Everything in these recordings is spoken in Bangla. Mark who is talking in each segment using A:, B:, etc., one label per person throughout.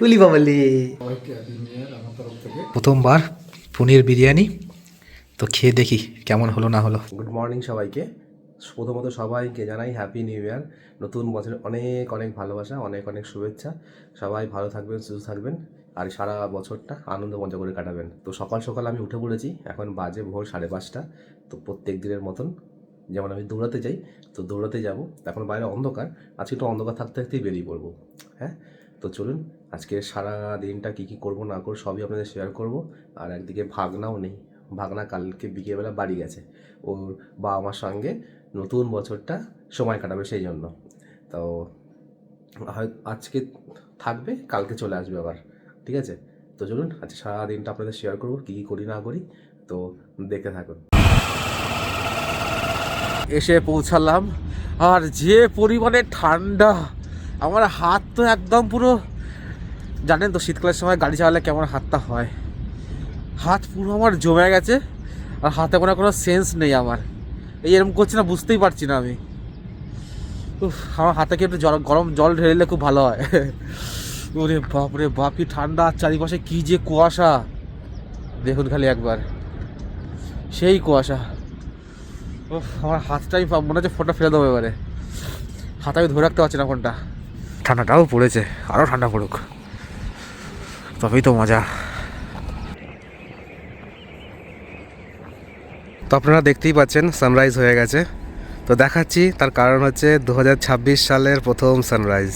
A: উলি বাবালি প্রথমবার পনির বিরিয়ানি। তো খেয়ে দেখি কেমন হলো না হলো। গুড মর্নিং সবাইকে। প্রথমত সবাইকে জানাই হ্যাপি নিউ ইয়ার নতুন বছর অনেক অনেক ভালোবাসা অনেক অনেক শুভেচ্ছা। সবাই ভালো থাকবেন সুস্থ থাকবেন। আর সারা বছরটা আনন্দ মজা করে কাটাবেন। তো সকাল সকাল আমি উঠে পড়েছি। এখন বাজে ভোর সাড়ে পাঁচটা। তো প্রত্যেক দিনের মতন যেমন আমি দৌড়াতে যাই তো দৌড়াতে যাব। এখন বাইরে অন্ধকার। আজকে একটু অন্ধকার থাকতে থাকতেই বেরিয়ে পড়ব। হ্যাঁ? তো চলুন, আজকে সারা দিনটা কী কী করব না করব সবই আপনাদের শেয়ার করব। আর একদিকে ভাগনাও নেই। ভাগনা কালকে বিকেলবেলা বাড়ি গেছে। ওর বাবা মার সঙ্গে নতুন বছরটা সময় কাটাবে সেই জন্য। তো হয়, আজকে থাকবে, কালকে চলে আসবে আবার। ঠিক আছে? তো চলুন, আজকে সারা দিনটা আপনাদের শেয়ার করব, কী কী করি না করি। তো দেখতে থাকুন। এসে পৌঁছালাম। আর যে পরিমাণে ঠান্ডা! আমার হাত তো একদম পুরো জানেন তো শীতকালের সময় গাড়ি চালালে কেমন হাতটা হয়। হাত পুরো আমার জমে গেছে আর হাতে কোনো কোনো সেন্স নেই আমার। এই এরকম করছি না বুঝতেই পারছি না আমি। উফ, আমার হাতে কি একটু জল গরম জল ঢেলে খুব ভালো হয়। ওরে বাপ রে বাপ কি ঠান্ডা চারিপাশে কি যে কুয়াশা। দেখুন খালি একবার সেই কুয়াশা। ও আমার হাতটাই মনে হচ্ছে ফোনটা ফেলে দেবো এবারে। হাতে আমি ধরে রাখতে পারছি না ফোনটা। ঠান্ডাটাও পড়েছে আরও ঠান্ডা পড়ুক। তবেই তো মজা। তো আপনারা দেখতেই পাচ্ছেন সানরাইজ হয়ে গেছে। তো দেখাচ্ছি, তার কারণ হচ্ছে দু হাজার ছাব্বিশ সালের প্রথম সানরাইজ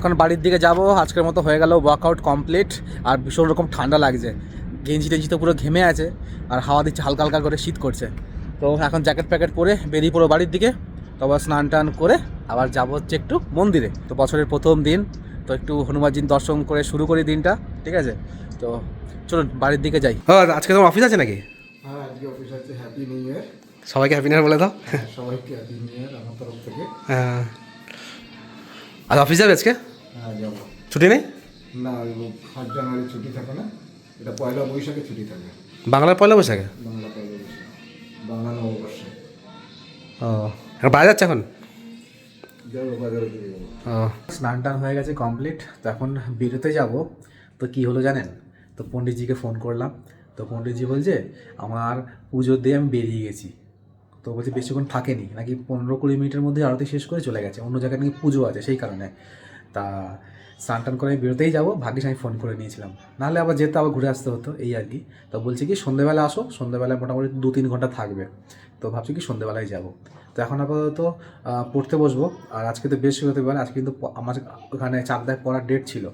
A: এখন বাড়ির দিকে যাব আজকের মতো হয়ে গেল ওয়ার্কআউট কমপ্লিট আর ভীষণ রকম ঠান্ডা লাগছে। গেঞ্জি টেঞ্জি তো পুরো ঘেমে আছে আর হাওয়া দিচ্ছে হালকা হালকা করে শীত করছে। তো এখন জ্যাকেট প্যাকেট পরে বেরিয়ে পড়ো বাড়ির দিকে তো আবার স্নান টান করে আবার যাব হচ্ছে একটু মন্দিরে। তো বছরের প্রথম দিন তো একটু হনুমানজির দর্শন করে শুরু করি দিনটা ঠিক আছে? তো চলুন বাড়ির দিকে যাই। হ্যাঁ আজকে তোমার অফিস আছে নাকি?
B: হ্যাঁ আজকে অফিস আছে হ্যাপি নিউ ইয়ার
A: সবাইকে হ্যাপি নিউ বলে দাও।
B: সবাইকে হ্যাপি নিউ ইয়ার আমার তরফ থেকে।
A: হ্যাঁ। আর অফিস যাবে আজকে?
B: হ্যাঁ যাব
A: ছুটি নেই?
B: না জানুয়ারি ছুটি থাকে না। এটা পয়লা বৈশাখে ছুটি থাকে।
A: বাংলার পয়লা বৈশাখে?
B: বাংলা পয়লা বৈশাখ। বাংলা নববর্ষে।
A: ও বাইরে যাচ্ছে এখন?
B: বাজারে
A: স্নান টান হয়ে গেছে কমপ্লিট তো এখন বেরোতে যাব। তো কি হলো জানেন? তো পণ্ডিতজিকে ফোন করলাম। তো পণ্ডিতজি বলছে আমার পুজো দিয়ে আমি বেরিয়ে গেছি। তো বলছে বেশিক্ষণ থাকেনি। নাকি পনেরো কুড়ি মিনিটের মধ্যে আরতি শেষ করে চলে গেছে। অন্য জায়গায় নাকি পুজো আছে সেই কারণে। তা স্নান টান করে আমি বেরোতেই যাব। ভাগ্যিস আমি ফোন করে নিয়েছিলাম। নাহলে আবার যেতে আবার ঘুরে আসতে হতো, এই আর কি। তো বলছে কি সন্ধ্যেবেলা আসো সন্ধ্যেবেলায় মোটামুটি দু তিন ঘণ্টা থাকবে। তো ভাবছি কি সন্ধ্যেবেলায় যাব। তো এখন আপাতত পড়তে বসবো। আর আজকে তো বৃহস্পতিবার, আজকে কিন্তু আমার ওখানে চাকদায় পড়ার ডেট ছিল।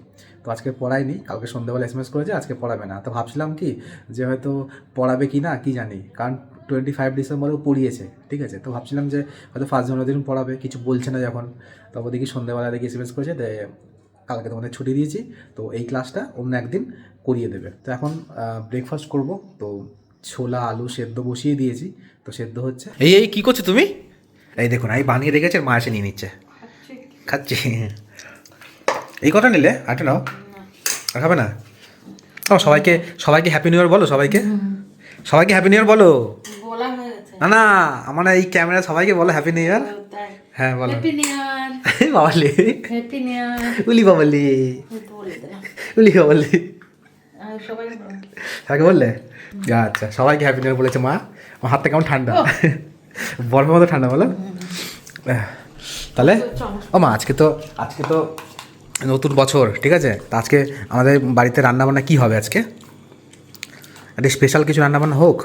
A: তো আজকে পড়াইনি, কালকে সন্ধ্যেবেলা এস এম এস করেছে, আজকে পড়াবে না। তো ভাবছিলাম কি, যে হয়তো পড়াবে কি না কি জানি। কারণ টোয়েন্টি ফাইভ ডিসেম্বরেও পড়িয়েছে ঠিক আছে? তো ভাবছিলাম যে হয়তো ফার্স্ট জানুয়ারি দিন পড়াবে কিছু বলছে না যখন। তবে দেখি সন্ধ্যেবেলা দেখি এস এম এস করেছে দে কালকে তোমাদের ছুটি দিয়েছি তো এই ক্লাসটা অন্য একদিন করিয়ে দেবে। তো এখন ব্রেকফাস্ট করব তো ছোলা আলু সেদ্ধ বসিয়ে দিয়েছি তো সেদ্ধ হচ্ছে। এই এই কী করছ তুমি? এই দেখুন এই বানিয়ে রেখেছে মা এসে নিয়ে নিচ্ছে। খাচ্ছি। এই কটা নিলে? আটা নাও। আর খাবে না? ও সবাইকে সবাইকে হ্যাপি নিউ ইয়ার বলো সবাইকে। সবাইকে হ্যাপি নিউ ইয়ার বলো। না না আমার এই ক্যামেরা সবাইকে বলো হ্যাপি নিউ ইয়ার হ্যাঁ বলো।
C: Happy new year
A: বাবালি।
C: Happy new year
A: উলি বাবালি। উলি বাবালি।
C: আর সবাই
A: তাকে বললে? আচ্ছা সবাইকে হ্যাপি নিউ ইয়ার বলেছে মা। আমার হাতটা কেমন ঠান্ডা? বরফের মতো ঠান্ডা বলো। তাহলে ও মা আজকে তো আজকে তো নতুন বছর ঠিক আছে? তা আজকে আমাদের বাড়িতে রান্নাবান্না কী হবে আজকে? একটা স্পেশাল কিছু রান্নাবান্না হোক?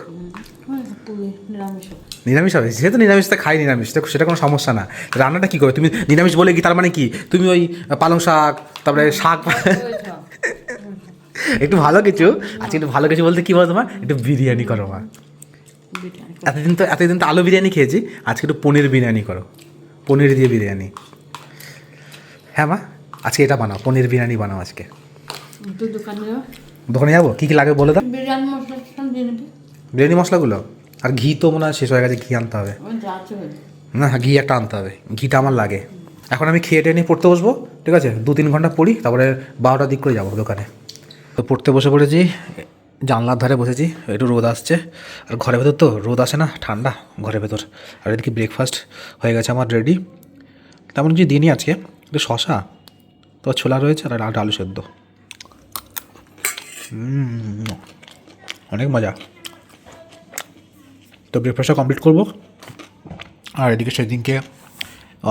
C: নিরামিষ
A: নিরামিষ হবে? যেহেতু নিরামিষ তো খাই নিরামিষ তো সেটা কোনো সমস্যা না। রান্নাটা কী করে তুমি নিরামিষ বলে কি তার মানে কি? তুমি ওই পালং শাক তারপরে শাক একটু ভালো কিছু। আজকে একটু ভালো কিছু বলতে কী বলো তোমার? একটু বিরিয়ানি করো মা। এতদিন তো এতদিন তো আলু বিরিয়ানি খেয়েছি। আজকে একটু পনির বিরিয়ানি করো। পনির দিয়ে বিরিয়ানি। হ্যাঁ মা আজকে এটা বানাও পনির বিরিয়ানি বানাও আজকে।
C: দোকানে
A: যাব? কী কী লাগবে বলে দাও।
C: বিরিয়ানি
A: মশলাগুলো? আর ঘি তো মনে হয় শেষ হয়ে গেছে ঘি আনতে হবে।
C: হয়ে
A: না ঘি একটা আনতে হবে। ঘিটা আমার লাগে। এখন আমি খেয়ে টেনে পড়তে বসবো ঠিক আছে? দু তিন ঘণ্টা পড়ি তারপরে বারোটার দিক করে যাব দোকানে। তো পড়তে বসে পড়েছি জানলার ধারে বসেছি একটু রোদ আসছে। আর ঘরের ভেতর তো রোদ আসে না ঠান্ডা ঘরের ভেতর। আর এদিকে ব্রেকফাস্ট হয়ে গেছে আমার রেডি তেমন কিছু দিনই আজকে একটু শশা তো ছোলা রয়েছে আর একটা আলু সেদ্ধ অনেক মজা। তো ব্রেকফাস্টটা কমপ্লিট করব। আর এদিকে সেদিনকে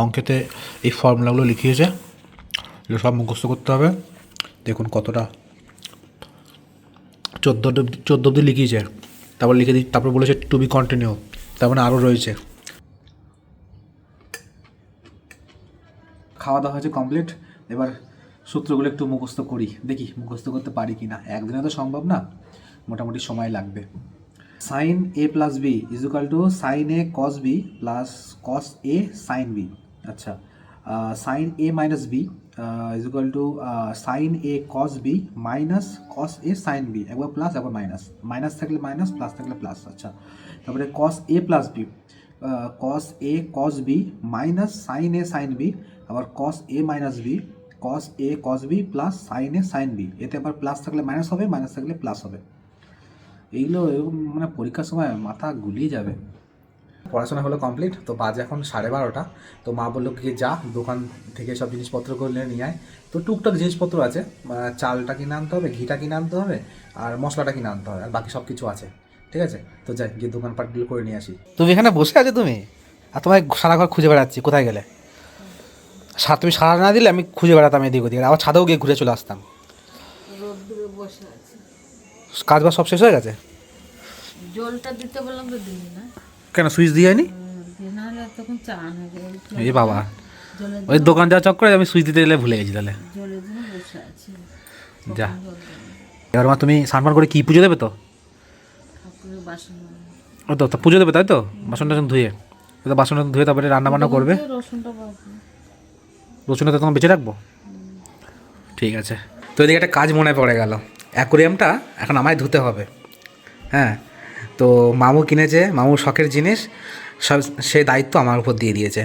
A: অঙ্কেতে এই ফর্মুলাগুলো লিখিয়েছে। সব মুখস্থ করতে হবে। দেখুন কতটা চোদ্দ চোদ্দ অব্দি লিখিয়েছে। তারপর লিখে দিই, তারপর বলেছে টু বি কন্টিনিউ তার মানে আরও রয়েছে। খাওয়া দাওয়া হয়েছে কমপ্লিট এবার সূত্রগুলো একটু মুখস্থ করি। দেখি মুখস্থ করতে পারি কি না একদিনে তো সম্ভব না। মোটামুটি সময় লাগবে। Sine A plus B is equal to sine A cos B plus cos A sine B আচ্ছা sine A minus B is equal to sine A cos B minus cos A sine B একবার প্লাস একবার মাইনাস মাইনাস থাকলে মাইনাস প্লাস থাকলে প্লাস আচ্ছা। তারপরে cos A plus B cos A cos B minus sine A sine B আবার cos A minus B cos A cos B plus sine A sine B এতে আবার প্লাস থাকলে মাইনাস হবে মাইনাস থাকলে প্লাস হবে। এইগুলো এরকম মানে পরীক্ষার সময় মাথা গুলিয়ে যাবে। পড়াশোনা হলো কমপ্লিট তো বাজে এখন সাড়ে বারোটা। তো মা বলল কি যা দোকান থেকে সব জিনিসপত্র করলে নিয়ে আয়। তো টুকটাক জিনিসপত্র আছে চালটা কিনে আনতে হবে ঘিটা কিনে আনতে হবে আর মশলাটা কিনে আনতে হবে আর বাকি সব কিছু আছে। ঠিক আছে? তো যাই গিয়ে দোকান পাটগুলো করে নিয়ে আসি। তুমি এখানে বসে আছো তুমি? আর তোমায় সারা ঘর খুঁজে বেড়াচ্ছি কোথায় গেলে? সার তুমি সারা না দিলে আমি খুঁজে বেড়াতাম এদিক ওদিকে আবার ছাদেও গিয়ে ঘুরে চলে আসতাম।
C: বসে
A: কাজ বাজ সব শেষ হয়ে গেছে?
C: জলটা দিতে বললাম তো দিলি না।
A: কেন সুইচ দিয়ে নি
C: তখন চান হয়ে
A: এই বাবা। ওই দোকান যাওয়ার চক্করে আমি সুইচ দিতে গেলে ভুলে গেছি তাহলে।
C: জলের জন্য বসে আছি।
A: যা। এবার মা তুমি সানমান করে কি পুজো দেবে তো? ও তো তা পুজো দেবে তাই তো? বাসন টাসন ধুয়ে। তো বাসন টাসন ধুয়ে তারপরে রান্না বান্না করবে?
C: রসুনটা বাবু
A: রসুনটা তখন বেঁচে রাখব? ঠিক আছে। তো এদিকে একটা কাজ মনে পড়ে গেল। অ্যাকোরিয়ামটা এখন আমায় ধুতে হবে। হ্যাঁ তো মামু কিনেছে, মামুর শখের জিনিস, সব সে দায়িত্ব আমার উপর দিয়ে দিয়েছে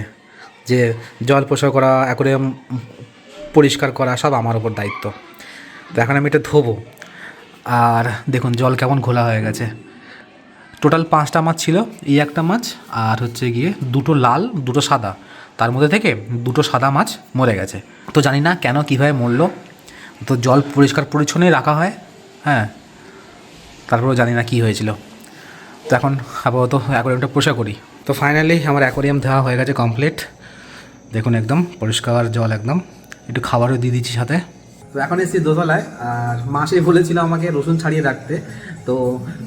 A: যে জল পরিষ্কার করা, অ্যাকোরিয়াম পরিষ্কার করা, সব আমার উপর দায়িত্ব। তো এখন আমি এটা ধোবো। আর দেখুন, জল কেমন ঘোলা হয়ে গেছে। টোটাল পাঁচটা মাছ ছিল, এই একটা মাছ আর হচ্ছে গিয়ে দুটো লাল, দুটো সাদা। তার মধ্যে থেকে দুটো সাদা মাছ মরে গেছে। তো জানি না কেন, কীভাবে মরলো তো জল পরিষ্কার পরিচ্ছন্নই রাখা হয় হ্যাঁ। তারপরেও জানি না কী হয়েছিল। তো এখন আপাতত অ্যাকোরিয়ামটা পরিষ্কার করি। তো ফাইনালি আমার অ্যাকোরিয়াম দেওয়া হয়ে গেছে কমপ্লিট দেখুন একদম পরিষ্কার জল একদম। একটু খাবারও দিয়ে দিচ্ছি সাথে। তো এখন এসেছি দোতলায়, আর মাসে বলেছিল আমাকে রসুন ছাড়িয়ে রাখতে। তো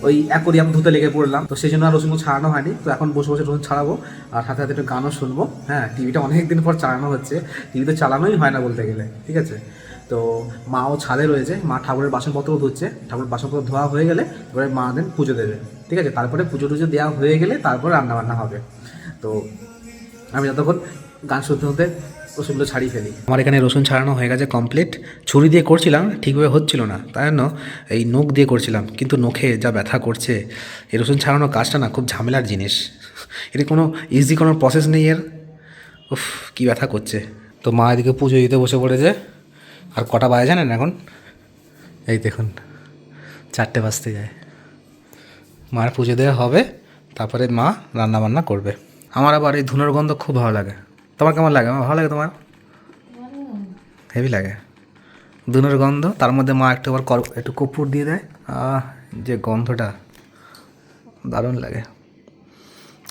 A: ওই অ্যাকোরিয়াম ধুতে লেগে পড়লাম। তো সেই জন্য আর রসুন ছাড়ানো হয়নি। তো এখন বসে বসে রসুন ছাড়াবো। আর সাথে সাথে একটু গানও শুনব। হ্যাঁ টিভিটা অনেক দিন পর চালানো হচ্ছে। টিভি তো চালানোই হয় না বলতে গেলে, ঠিক আছে? তো মাও ছাদে রয়েছে, মা ঠাকুরের বাসনপত্র ধুচ্ছে, ঠাকুরের বাসনপত্র ধোয়া হয়ে গেলে এবারে মা দেন পুজো দেবে, ঠিক আছে? তারপরে পুজো টুজো দেওয়া হয়ে গেলে তারপর রান্না বান্না হবে। তো আমি যতক্ষণ গান শুনতে শুনতে রসুনগুলো ছাড়িয়ে ফেলি। আমার এখানে রসুন ছাড়ানো হয়ে গেছে কমপ্লিট ছুরি দিয়ে করছিলাম, ঠিকভাবে হচ্ছিল না, তাই জন্য এই নখ দিয়ে করছিলাম, কিন্তু নখে যা ব্যথা করছে, এই রসুন ছাড়ানোর কাজটা না খুব ঝামেলার জিনিস। এর কোনো ইজি কোনো প্রসেস নেই এর। উফ, কী ব্যথা করছে। তো মা এদিকে পুজো দিতে বসে পড়েছে। আর কটা বাজে জানেন এখন? এই দেখুন, চারটে বাজতে যায়। মার পুজো দেওয়া হবে, তারপরে মা রান্না বান্না করবে। আমার আবার এই ধুনোর গন্ধ খুব ভালো লাগে। তোমার কেমন লাগে? আমার ভালো লাগে তোমার? হেভি লাগে। ধুনোর গন্ধ, তার মধ্যে মা একটু আবার কর একটু কপুর দিয়ে দেয়। আহ, যে গন্ধটা দারুণ লাগে।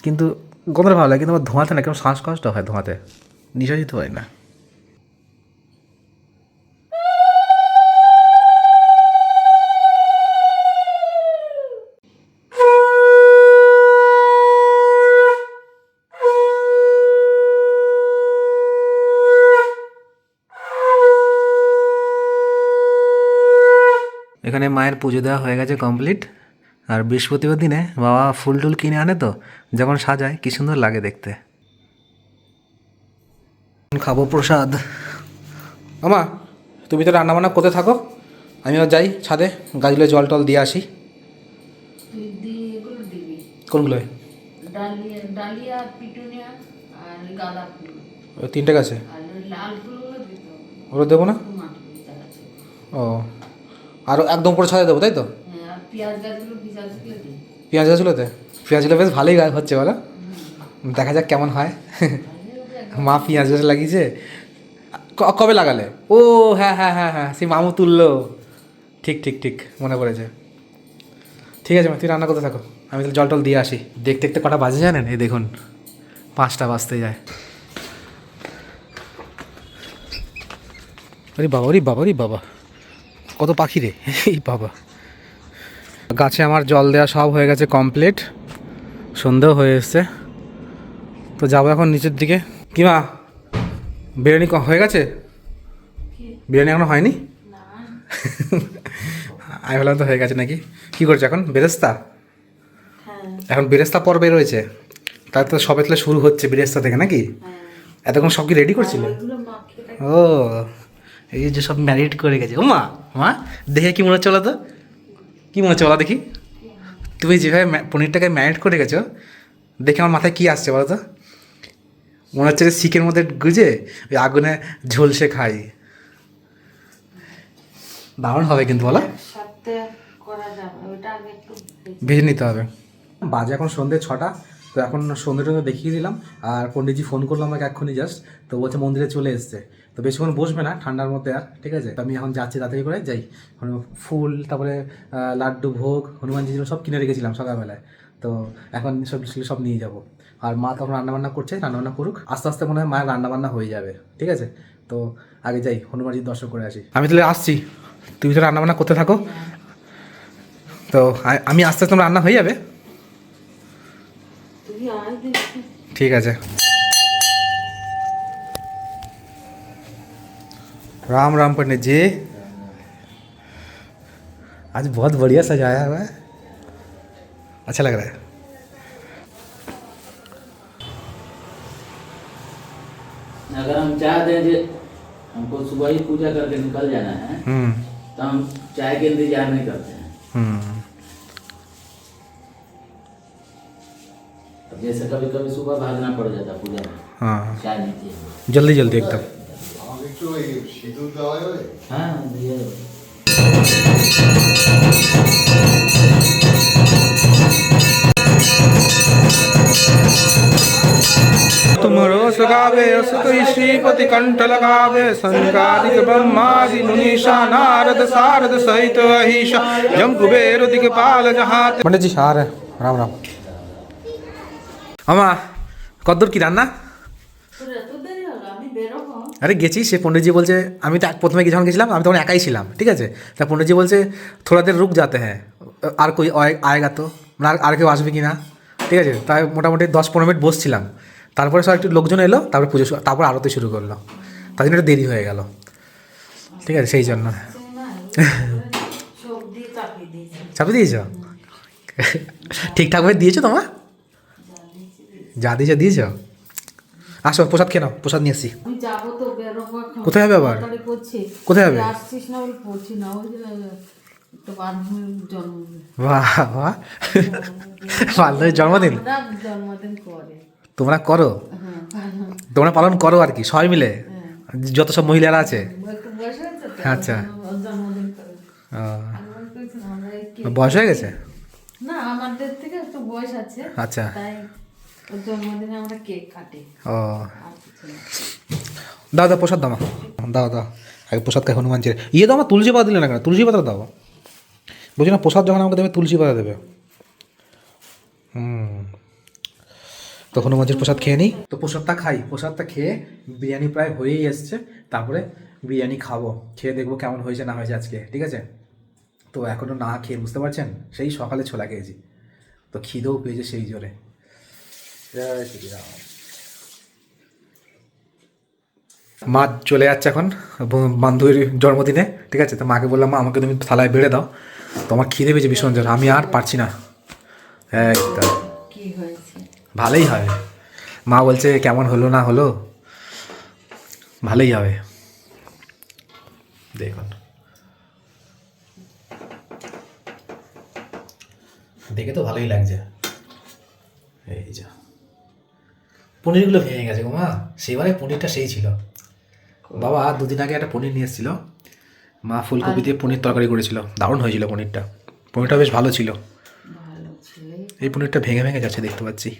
A: কিন্তু গন্ধটা ভালো লাগে, কিন্তু আমার ধোঁয়াতে না কেমন শ্বাসকষ্ট হয় ধোঁয়াতে। নিঃশ্বাস দিতে পারি না। এখানে মায়ের পুজো দেওয়া হয়ে গেছে কমপ্লিট আর বৃহস্পতিবার দিনে বাবা ফুল টুল কিনে আনে তো যখন সাজায় কি সুন্দর লাগে দেখতে। খাব প্রসাদ। আমা তুমি তো রান্নাবান্না করতে থাকো। আমিও যাই ছাদে গাছগুলো জল টল দিয়ে আসি। কোনগুলোয়?
C: ডালিয়া ডালিয়া পিটুনিয়া আর গাঁদা ফুল।
A: ওই তিনটে গাছে? ওগুলো দেবো না? ও। আরও একদম পুরো ছাদে দেবো তাই তো?
C: হ্যাঁ পেঁয়াজ
A: গাছগুলোতে পেঁয়াজগুলো বেশ ভালোই গাছ হচ্ছে বলো? দেখা যাক কেমন হয়। মা পেঁয়াজ গাছ লাগিয়েছে। ক- কবে লাগালে? ও হ্যাঁ হ্যাঁ হ্যাঁ হ্যাঁ সেই মামু তুললো। ঠিক ঠিক ঠিক মনে পড়েছে। ঠিক আছে মা তুই রান্না করতে থাকো। আমি তাহলে জল টল দিয়ে আসি। দেখতে দেখতে কটা বাজে জানেন? এই দেখুন পাঁচটা বাজতে যায়। আরে বাবা ওরে বাবা ওরে বাবা। কত পাখি রে? এই বাবা। গাছে আমার জল দেওয়া সব হয়ে গেছে কমপ্লিট সন্ধেও হয়ে এসছে। তো যাব এখন নিচের দিকে। কি মা বিরিয়ানি ক- হয়ে গেছে? বিরিয়ানি এখনও হয়নি? আমি ভাবলাম তো হয়ে গেছে নাকি। কি করছ এখন? বেরেস্তা?
C: হ্যাঁ।
A: এখন বেরেস্তা পর্বে রয়েছে। তার তো সবে তাহলে শুরু হচ্ছে বেরেস্তা থেকে নাকি?
C: হ্যাঁ।
A: এতক্ষণ সব কি রেডি করছিলে। ও এই যে সব ম্যারিনেট করে গেছে। ও মা মা দেখে কি মনে হচ্ছে বলো তো কি মনে হচ্ছে বলো দেখি। তুমি যেভাবে পনিরটাকে ম্যারিনেট করে গেছো দেখে আমার মাথায় কি আসছে বলো তো মনে হচ্ছে যে শিকের মধ্যে গুজে ওই আগুনে ঝলসে খাই। দারুণ হবে কিন্তু বলো।
C: ভেজে-
A: নিতে হবে। বাজে এখন সন্ধ্যে ছটা তো এখন সন্ধ্যেটা তো দেখিয়ে দিলাম আর পণ্ডিতজি ফোন করল আমাকে এক্ষুনি জাস্ট তো বলছে মন্দিরে চলে এসছে। তো বেশিক্ষণ বসবে না ঠান্ডার মধ্যে আর ঠিক আছে? তো আমি এখন যাচ্ছি তাড়াতাড়ি করে যাই। ফুল তারপরে লাড্ডু ভোগ হনুমানজি সব কিনে রেখেছিলাম সকালবেলায়। তো এখন সব সব নিয়ে যাব। আর মা তখন রান্নাবান্না করছে রান্নাবান্না করুক। আস্তে আস্তে মনে হয় মায়ের রান্নাবান্না হয়ে যাবে ঠিক আছে? তো আগে যাই হনুমানজির দর্শন করে আসি। আমি তাহলে আসছি। তুমি তো রান্নাবান্না করতে থাকো। তো আমি আস্তে আস্তে রান্না হয়ে যাবে।
C: ঠিক আয়
A: राम राम पंडित जी। आज बहुत बढ़िया सजाया हुआ है। अच्छा लग रहा है।
D: अगर हम चाय दें हमको सुबह ही पूजा करके निकल जाना है
A: हम्म।
D: तो हम चाय के इंतज़ार नहीं करते हैं।
A: हम्म।
D: जैसे कभी कभी सुबह भागना पड़ जाता पूजा में।
A: हाँ।
D: चाय
A: जल्दी जल्दी एकदम।
B: একটু ওই সিঁদুর দেওয়া যাবে
D: हाँ भैया
A: तुमरो सगावे असुत श्रीपति कंठ लगावे संकादिक ब्रह्मादि मुनीषा नारद सारद सहित अहिषा जम कुबेर दिगपाल जहाँ पंडित जी आ रहे हैं। राम राम আমা কদ্দূর কি রান্না আরে গেছি, সে পণ্ডিতজি বলছে, আমি তো প্রথমে যখন গেছিলাম, আমি তখন একাই ছিলাম, ঠিক আছে? তা পণ্ডিতজি বলছে থোড়া দের রুক যাতে হ্যাঁ আর কই, আয়- আয়েগা তো মানে আর- কেউ আসবে কি না ঠিক আছে? তাই মোটামুটি দশ পনেরো মিনিট বসছিলাম। তারপরে সব একটু লোকজন এলো, তারপরে পুজো তারপর আরতি শুরু করল। তার জন্য দেরি হয়ে গেল, ঠিক আছে? সেই জন্য। চাপে দিয়েছ? ঠিকঠাকভাবে দিয়েছ তোমার? যা দিয়েছ দিয়েছ? আসো প্রসাদ খেয়ে নাও প্রসাদ নিয়ে
C: এখন।
A: কোথায় যাবে আবার? কোথায়
C: জন্মদিন
A: বাহ বাহ বান্ধবীর জন্মদিন। তোমরা করো?
C: হ্যাঁ
A: তোমরা পালন করো আর কি সবাই মিলে? যত সব মহিলারা আছে? আচ্ছা। বয়স হয়ে গেছে?
C: না আমাদের থেকে একটু বয়স আছে।
A: আচ্ছা। ও। দাও দাও, প্রসাদ দাও মা। দাও দাও। আগে প্রসাদ খাই, হনুমান চেয়ে ইয়ে দাও আমার তুলসী পাতা দিলে না কেন? তুলসী পাতা দাও। বলছি না, প্রসাদ যখন আমাকে দেবে, তুলসী পাতা দেবে। হুম। তো হনুমানজির প্রসাদ খেয়ে নিই? তো প্রসাদটা খাই। প্রসাদটা খেয়ে বিরিয়ানি প্রায় হয়েই এসছে। তারপরে বিরিয়ানি খাব। খেয়ে দেখব কেমন হয়েছে, না হয়েছে আজকে। ঠিক আছে? তো এখনও না খেয়ে, বুঝতে পারছেন? সেই সকালে ছোলা খেয়েছি। তো খিদেও পেয়েছে সেই জোরে। মা চলে যাচ্ছে এখন বান্ধবীর জন্মদিনে ঠিক আছে? তো মাকে বললাম মা আমাকে তুমি থালায় বেড়ে দাও। তো আমার খিদে পেয়েছে ভীষণ জোর। আমি আর পারছি না। একদম ভালোই হবে। মা বলছে কেমন হলো না হলো? ভালোই হবে। দেখুন। দেখে তো ভালোই লাগছে। এই যা। পনিরগুলো ভেঙে গেছে গো মা। সেবারে পনিরটা সেই ছিল। বাবা দুদিন আগে একটা পনির নিয়ে এসেছিল। মা ফুলকপি দিয়ে পনির তরকারি করেছিল। দারুণ হয়েছিল পনিরটা। পনিরটা বেশ ভালো ছিল। এই পনিরটা ভেঙে ভেঙে যাচ্ছে দেখতে পাচ্ছি।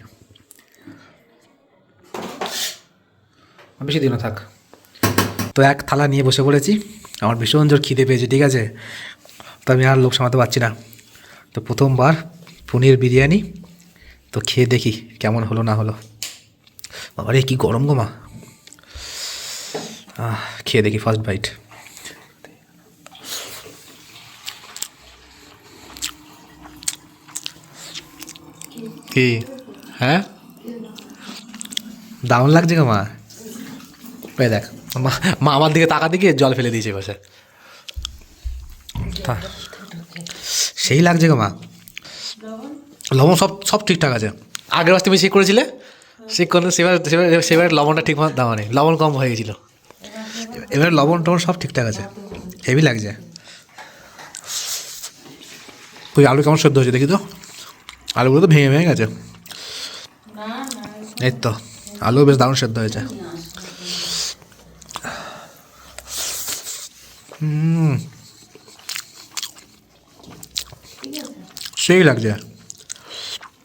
A: বেশি দিনও থাক। তো এক থালা নিয়ে বসে পড়েছি। আমার ভীষণ জোর খিদে পেয়েছে ঠিক আছে? তো আমি আর লোক সামাতে পারছি না। তো প্রথমবার পনির বিরিয়ানি। তো খেয়ে দেখি কেমন হলো না হলো। বাবারে কি গরম গো মা। আহ, খেয়ে দেখি ফার্স্ট বাইট কি? হ্যাঁ? দারুণ লাগছে গো মা। দেখ মা মা আমার দিকে তাকা দিকে জল ফেলে দিয়েছে বসে। তা- সেই লাগছে গো মা। লবণ? সব সব ঠিকঠাক আছে। আগের তুমি চেক করেছিলে? চেক করে সেবার সেবার লবণটা ঠিক মতো দেওয়া নেই লবণ কম হয়ে গেছিল। এবার লবণ টবণ সব ঠিকঠাক আছে। হেভি লাগছে। তুই আলু কেমন সেদ্ধ হয়েছে দেখি তো। আলুগুলো তো ভেঙে ভেঙে গেছে। এই তো আলু বেশ দারুণ সেদ্ধ হয়েছে। সেই লাগছে।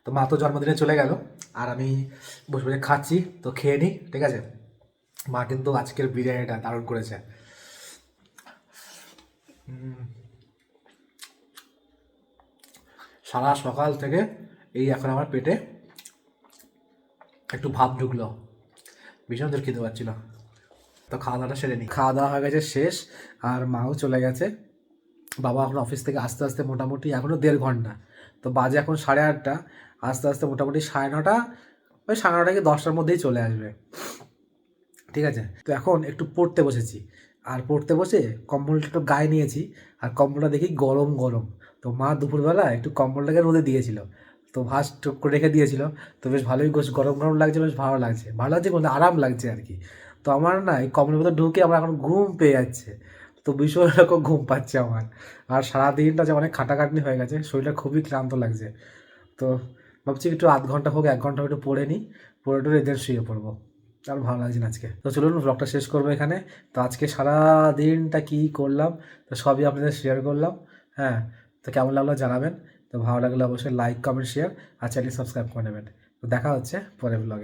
A: তো মা তো জন্মদিনে চলে গেল। আর আমি বসে বসে খাচ্ছি, তো খেয়ে নিই ঠিক আছে? মা কিন্তু আজকের বিরিয়ানিটা দারুণ করেছে। সারা সকাল থেকে এই এখন আমার পেটে একটু ভাব ঢুকলো। ভীষণ জোর খেতে পারছিল তো খাওয়া দাওয়াটা সেরে নি। খাওয়া দাওয়া হয়ে গেছে শেষ, আর মাও চলে গেছে। বাবা এখন অফিস থেকে আস্তে আস্তে মোটামুটি এখনও দেড় ঘণ্টা। তো বাজে এখন সাড়ে আটটা, আস্তে আস্তে মোটামুটি সাড়ে নটা ওই সাড়ে নটা কি দশটার মধ্যেই চলে আসবে। ঠিক আছে? তো এখন একটু পড়তে বসেছি। আর পড়তে বসে কম্বলটা একটু গায়ে নিয়েছি। আর কম্বলটা দেখি গরম গরম। তো মা দুপুরবেলা একটু কম্বলটাকে রোদে দিয়েছিল। তো ভাস করে রেখে দিয়েছিল। তো বেশ ভালোই গরম গরম লাগছে, বেশ ভালো লাগছে। ভালো লাগছে কিন্তু আরাম লাগছে আর কি। তো আমার না এই কম্বলের মধ্যে ঢুকে আমার এখন ঘুম পেয়ে যাচ্ছে। তো ভীষণ রকম ঘুম পাচ্ছে আমার। আর সারাদিনটা যে অনেক খাটাখাটনি হয়ে গেছে, শরীরটা খুবই ক্লান্ত লাগছে। তো ভাবছি একটু আধ ঘণ্টা হোক, এক ঘণ্টা একটু পড়ে নিই, পড়ে টরে এদের শুয়ে পড়ব। আর ভালো লাগছে না আজকে। তো চলুন ব্লগটা শেষ করব এখানে। তো আজকে সারা দিনটা কী করলাম, তো সবই আপনাদের শেয়ার করলাম হ্যাঁ? তো কেমন লাগল জানাবেন। তো ভালো লাগলে অবশ্যই লাইক কমেন্ট শেয়ার আর চ্যানেল সাবস্ক্রাইব করে নেবেন। তো দেখা হচ্ছে পরের ব্লগে